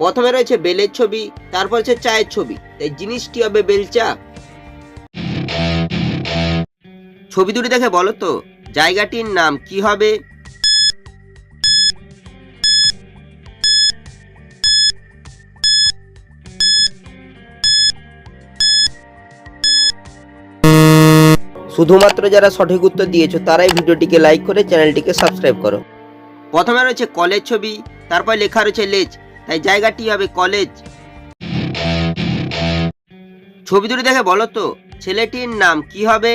প্রথমে রয়েছে বেলের ছবি, তারপর হচ্ছে চায়ের ছবি। এই জিনিসটি হবে বেলচা ছবি দুটি দেখে বলো তো, জায়গাটির নাম কি হবে? শুধুমাত্র যারা সঠিক উত্তর দিয়েছ, তারাই ভিডিওটিকে লাইক করে চ্যানেলটিকে সাবস্ক্রাইব করো। প্রথমে রয়েছে কলেজ ছবি, তারপর লেখা রয়েছে লেজ। তাই জায়গাটি হবে কলেজ। ছবি দুটি দেখে বলো তো, ছেলেটির নাম কি হবে?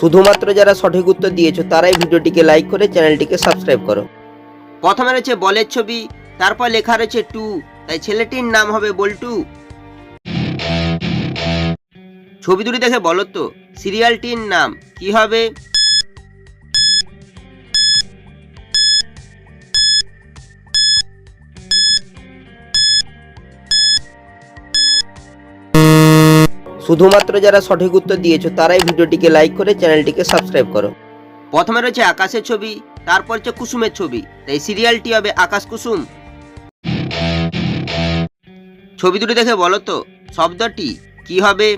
শুধুমাত্র যারা সঠিক উত্তর দিয়েছ, তারাই ভিডিওটিকে লাইক করে চ্যানেলটিকে সাবস্ক্রাইব করো। প্রথমে রয়েছে বলের ছবি, তারপর লেখা রয়েছে টু, তাই ছেলেটির নাম হবে বল্টু। ছবি দুটি দেখে বলো তো, সিরিয়ালটির নাম কি হবে? শুধুমাত্র যারা সঠিক উত্তর দিয়েছ, তারাই ভিডিওটিকে লাইক করে চ্যানেলটিকে সাবস্ক্রাইব করো। প্রথমে রয়েছে আকাশের ছবি, তারপর হচ্ছে কুসুমের ছবি। তাই সিরিয়ালটি হবে আকাশ কুসুম। ছবি দুটি দেখে বলো তো, শব্দটি কি হবে?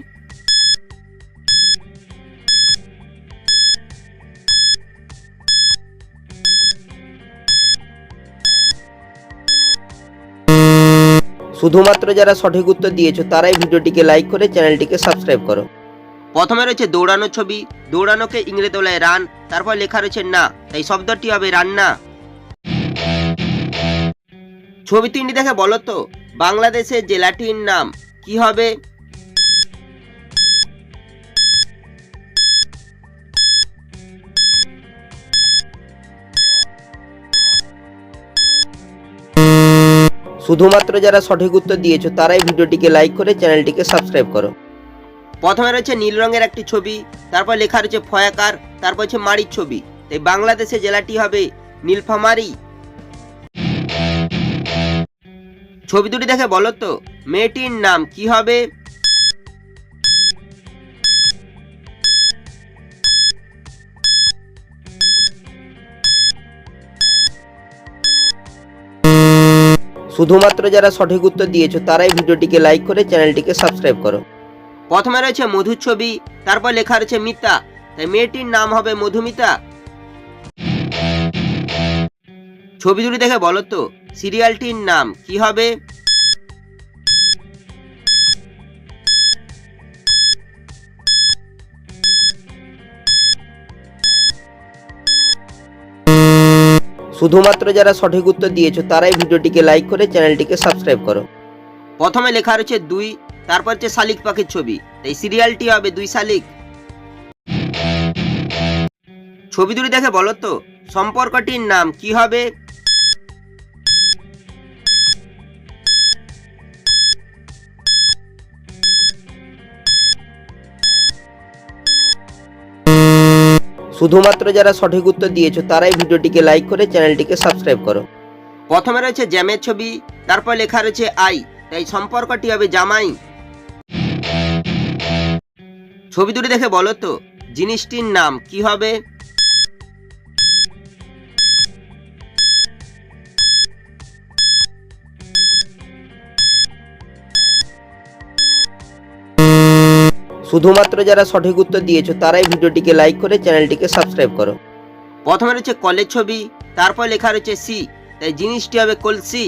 শুধুমাত্র যারা সঠিক উত্তর দিয়েছ, তারাই ভিডিওটিকে লাইক করে চ্যানেলটিকে সাবস্ক্রাইব করো। প্রথমে রয়েছে দৌড়ানো ছবি। দৌড়ানোকে ইংরেজি তোলায় রান তারপর লেখা রয়েছে না, তাই শব্দটি হবে রান্না ছবি তিনটি দেখে বলো তো, বাংলাদেশের জেলাটির নাম কি হবে? শুধুমাত্র যারা সঠিক উত্তর দিয়েছ, তারাই ভিডিওটিকে লাইক করে চ্যানেলটিকে সাবস্ক্রাইব করো। প্রথমে রয়েছে নীল রঙের একটি ছবি, তারপর লেখা রয়েছে ফয়াকার, তারপর হচ্ছে মারির ছবি। তাই বাংলাদেশে জেলাটি হবে নীলফামারি। ছবি দুটি দেখে বলো তো, মেয়েটির নাম কি হবে? শুধুমাত্র যারা সঠিক উত্তর দিয়েছ, তারাই ভিডিওটিকে লাইক করে চ্যানেলটিকে সাবস্ক্রাইব করো। প্রথমে রয়েছে মধুর ছবি, তারপর লেখা রয়েছে মিতা। তাই মেয়েটির নাম হবে মধুমিতা। ছবি দুটি দেখে বলো তো সিরিয়ালটির নাম কি হবে? শুধুমাত্র যারা সঠিক উত্তর দিয়েছ, তারাই ভিডিওটিকে লাইক করে চ্যানেলটিকে সাবস্ক্রাইব করো। প্রথমে লেখা রয়েছে দুই, তারপর হচ্ছে শালিক পাখির ছবি। তাই সিরিয়ালটি হবে দুই শালিক। ছবি দুটি দেখে বলো তো, সম্পর্কটির নাম কি হবে? শুধুমাত্র যারা সঠিক উত্তর দিয়েছ, তারাই ভিডিওটিকে লাইক করে চ্যানেলটিকে সাবস্ক্রাইব করো। প্রথমে রয়েছে জ্যামের ছবি, তারপর লেখা রয়েছে আই, তাই সম্পর্কটি হবে জামাই। ছবি দুটি দেখে বলো তো, জিনিসটির নাম কি হবে? শুধুমাত্র যারা সঠিক উত্তর দিয়েছ, তারাই ভিডিওটিকে লাইক করে চ্যানেলটিকে সাবস্ক্রাইব করো। প্রথমে রয়েছে কলের ছবি, তারপর লেখা রয়েছে সি তাই জিনিসটি হবে কলসি